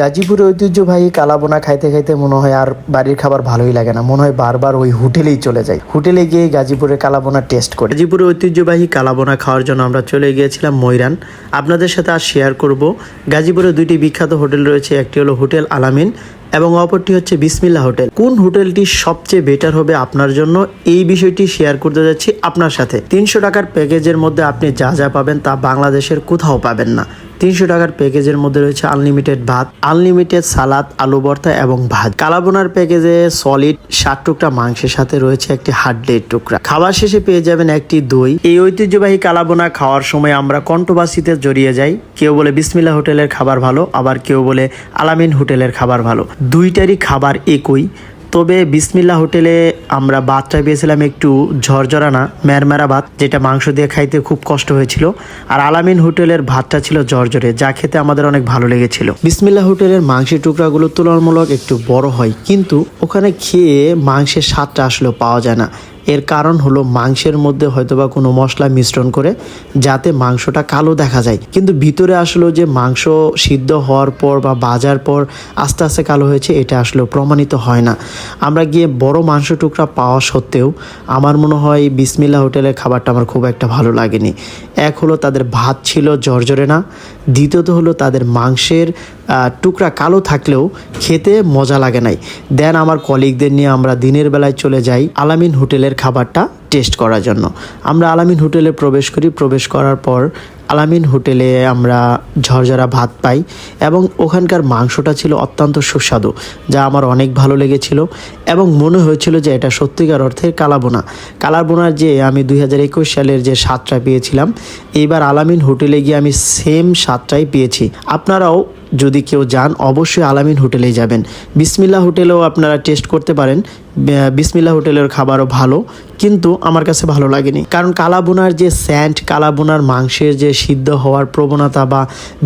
গাজীপুরে ঐতিহ্যবাহী কালাবোনা খাইতে খাইতে মনে হয় আর বাড়ির খাবার ভালোই লাগে না। মনে হয় বারবার ওই হোটেলেই চলে যাই হোটেলে গিয়ে গাজীপুরে কালাবোনা টেস্ট করি। গাজীপুরে ঐতিহ্যবাহী কালাবোনা খাওয়ার জন্য আমরা চলে গিয়েছিলাম ময়রান। আপনাদের সাথে আর শেয়ার করব। গাজীপুরে দুইটি বিখ্যাত হোটেল রয়েছে, একটি হলো হোটেল আলামিন এবং অপরটি হচ্ছে বিসমিল্লা হোটেল। কোন হোটেলটি সবচেয়ে বেটার হবে আপনার জন্য? এই বিষয়টি শেয়ার করতে যাচ্ছি আপনার সাথে। তিনশো টাকার প্যাকেজের মধ্যে আপনি যা যা পাবেন তা বাংলাদেশের কোথাও পাবেন না। তিনশো টাকার প্যাকেজের মধ্যে রয়েছে আনলিমিটেড ভাত আনলিমিটেড সালাদ, আলু ভর্তা এবং ভাত। কালাবোনার প্যাকেজে সলিড ষাট টুকরা মাংসের সাথে রয়েছে একটি হাড্ডের টুকরা। খাবার শেষে পেয়ে যাবেন একটি দই। এই ঐতিহ্যবাহী কালাবোনা খাওয়ার সময় আমরা কণ্ঠবাসীতে জড়িয়ে যাই। কেউ বলে বিসমিল্লা হোটেলের খাবার ভালো, আবার কেউ বলে আলামিন হোটেলের খাবার ভালো। দুইটারই খাবার একই। তবে বিসমিল্লা হোটেলে আমরা ভাতটা পেয়েছিলাম একটু ঝরঝরানা, ম্যারম্যারা ভাত, যেটা মাংস দিয়ে খাইতে খুব কষ্ট হয়েছিল। আর আলামিন হোটেলের ভাতটা ছিল ঝরঝরে, যা খেতে আমাদের অনেক ভালো লেগেছিল। বিসমিল্লা হোটেলের মাংসের টুকরাগুলো তুলনামূলক একটু বড় হয়, কিন্তু ওখানে খেয়ে মাংসের স্বাদটা আসলেও পাওয়া যায় না। এর কারণ হলো মাংসের মধ্যে হয়তোবা কোনো মশলা মিশ্রণ করে যাতে মাংসটা কালো দেখা যায়। কিন্তু ভিতরে আসলে যে মাংস সিদ্ধ হওয়ার পর বা বাজার পর আস্তে আস্তে কালো হয়েছে, এটা আসলে প্রমাণিত হয় না। আমরা গিয়ে বড় মাংস টুকরা পাওয়া সত্ত্বেও আমার মনে হয় বিসমিল্লা হোটেলের খাবারটা আমার খুব একটা ভালো লাগেনি। এক হলো তাদের ভাত ছিল জর্জরে না। দ্বিতীয়ত হলো তাদের মাংসের টুকরা কালো থাকলেও খেতে মজা লাগে নাই। দেন আমার কলিগদের নিয়ে আমরা দিনের বেলায় চলে যাই আলামিন হোটেলের খাবারটা টেস্ট করার জন্য। আমরা আলামিন হোটেলে প্রবেশ করি, প্রবেশ করার পর আলামিন হোটেলে আমরা ঝরঝরা ভাত পাই এবং ওখানকার মাংসটা ছিল অত্যন্ত সুস্বাদু, যা আমার অনেক ভালো লেগেছিল এবং মনে হয়েছিল যে এটা সত্যিকার অর্থে কালাবোনা। কালাবোনার যে আমি দুই হাজার একুশ সালের যে স্বাদটা পেয়েছিলাম, এইবার আলামিন হোটেলে গিয়ে আমি সেম স্বাদটাই পেয়েছি। আপনারাও যদি কেউ যান, অবশ্যই আলামিন হোটেলে যাবেন। বিসমিল্লা হোটেলেও আপনারা টেস্ট করতে পারেন। বিসমিল্লা হোটেলের খাবারও ভালো। কিন্তু আমার কাছে ভালো লাগেনি। কারণ কালাবোনার যে স্যান্ড, কালাবোনার মাংসের যে সিদ্ধ হওয়ার প্রবণতা বা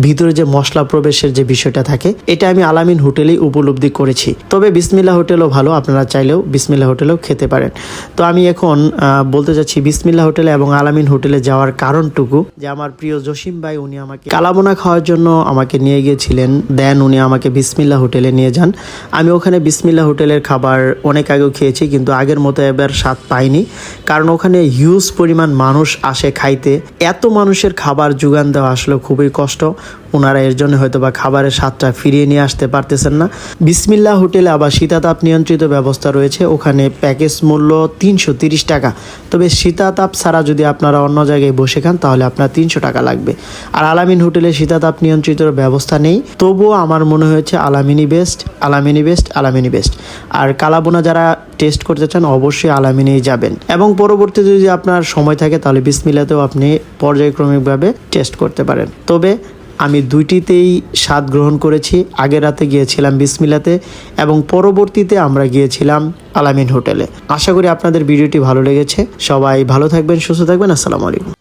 ভিতরে যে মশলা প্রবেশের যে বিষয়টা থাকে, এটা আমি আলামিন হোটেলেই উপলব্ধি করেছি। তবে বিসমিল্লা হোটেলও ভালো, আপনারা চাইলেও বিসমিল্লা হোটেলেও খেতে পারেন। তো আমি এখন বলতে চাচ্ছি বিসমিল্লা হোটেলে এবং আলামিন হোটেলে যাওয়ার কারণটুকু যে আমার প্রিয় জসিম ভাই, উনি আমাকে কালাবোনা খাওয়ার জন্য আমাকে নিয়ে গিয়েছিলেন। দেন উনি আমাকে বিসমিল্লা হোটেলে নিয়ে যান। আমি ওখানে বিসমিল্লা হোটেলের খাবার অনেক আগেও খেয়েছি, কিন্তু আগের মতো এবার স্বাদ পাইনি। কারণ ওখানে হিউজ পরিমাণ মানুষ আসে খাইতে। এত মানুষের খাবার যোগান দেওয়া আসলে খুবই কষ্ট। ওনারা এর জন্য হয়তো বা খাবারের স্বাদটা ফিরিয়ে নিয়ে আসতে পারতেছেন না। বিসমিল্লা হোটেলে আবার শীতাতাপ নিয়ন্ত্রিত ব্যবস্থা রয়েছে। ওখানে প্যাকেজ মূল্য তিনশো তিরিশ টাকা। তবে শীতাতাপ ছাড়া যদি আপনারা অন্য জায়গায় বসে খান, তাহলে আপনার তিনশো টাকা লাগবে। আর আলামিন হোটেলে শীতাতাপ নিয়ন্ত্রিত ব্যবস্থা নেই। তবুও আমার মনে হয়েছে আলামিনি বেস্ট আলামিনি বেস্ট আলামিনি বেস্ট। আর কালাবোনা যারা টেস্ট করতে চান, অবশ্যই আলামিনেই যাবেন। এবং পরবর্তীতে যদি আপনার সময় থাকে, তাহলে বিসমিল্লাতেও আপনি পর্যায়ক্রমিকভাবে টেস্ট করতে পারেন। তবে আমি দুইটিতেই স্বাদ গ্রহণ করেছি। আগের রাতে গিয়েছিলাম বিসমিলাতে এবং পরবর্তীতে আমরা গিয়েছিলাম আলামিন হোটেলে। আশা করি আপনাদের ভিডিওটি ভালো লেগেছে। সবাই ভালো থাকবেন, সুস্থ থাকবেন। আসসালামু আলাইকুম।